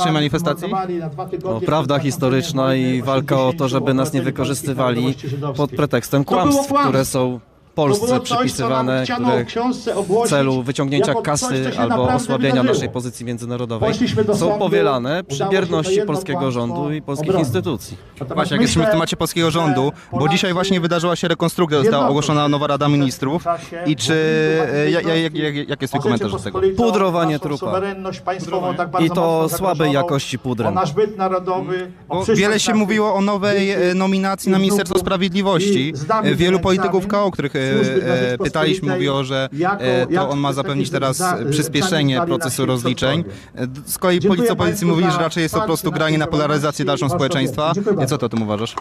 Naszej manifestacji? No, prawda historyczna i walka o to, żeby nas nie wykorzystywali pod pretekstem kłamstw, które są Polsce przypisywane, które w celu wyciągnięcia kasy albo osłabienia naszej pozycji międzynarodowej są powielane przy bierności polskiego rządu i polskich instytucji. Właśnie, jak jesteśmy w temacie polskiego rządu, bo dzisiaj właśnie wydarzyła się rekonstrukcja, została ogłoszona nowa Rada Ministrów i czy, e, ja- ja- jak, jak, jaki jest twój komentarz do tego? Pudrowanie trupa. tak I to słabej jakości pudrem. O nasz byt narodowy, o Bo przyszłość wiele się mówiło o nowej e, nominacji na Ministerstwo Sprawiedliwości. Wielu polityków KO, których e, e, pytaliśmy, mówiło, że jako- e, to on ma zapewnić teraz za- przyspieszenie procesu rozliczeń. Z kolei policja państwu mówi, że raczej jest to po prostu granie na polaryzację dalszą społeczeństwa. I co ty o tym uważasz?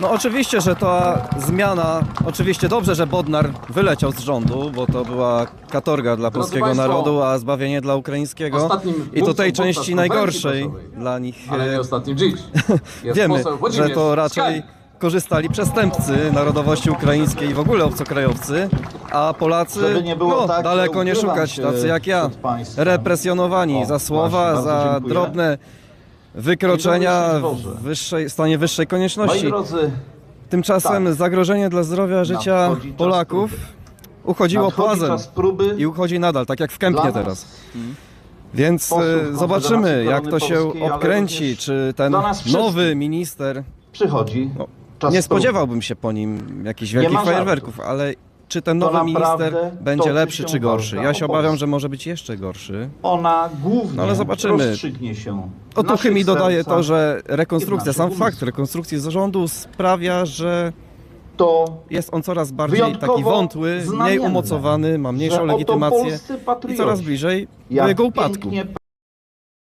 No oczywiście, że ta zmiana, oczywiście dobrze, że Bodnar wyleciał z rządu, bo to była katorga dla polskiego państwo, narodu, a zbawienie dla ukraińskiego. I to tej części najgorszej dla nich. Ale nie ostatnim dziś. Jest Wiemy, że to raczej. Korzystali przestępcy narodowości ukraińskiej i w ogóle obcokrajowcy, a Polacy no, tak, daleko nie szukać, tacy jak ja, represjonowani O, za słowa, właśnie, za dziękuję. drobne wykroczenia w wyższej, stanie wyższej konieczności. drodzy, Tymczasem Tak. zagrożenie dla zdrowia życia Polaków uchodziło płazem i uchodzi nadal, tak jak w Kępnie teraz. nas, Więc e, zobaczymy, jak to się również czy ten nowy minister. przychodzi No, czas Nie spodziewałbym się po nim jakichś wielkich fajerwerków, ale czy ten nowy minister będzie lepszy czy gorszy? Ja się obawiam, że może być jeszcze gorszy. Ona głównie No ale zobaczymy. rozstrzygnie się Otuchy mi dodaje to, że rekonstrukcja, sam fakt rekonstrukcji zarządu sprawia, że to jest on coraz bardziej taki wątły, mniej umocowany, ma mniejszą legitymację i coraz bliżej do jego upadku.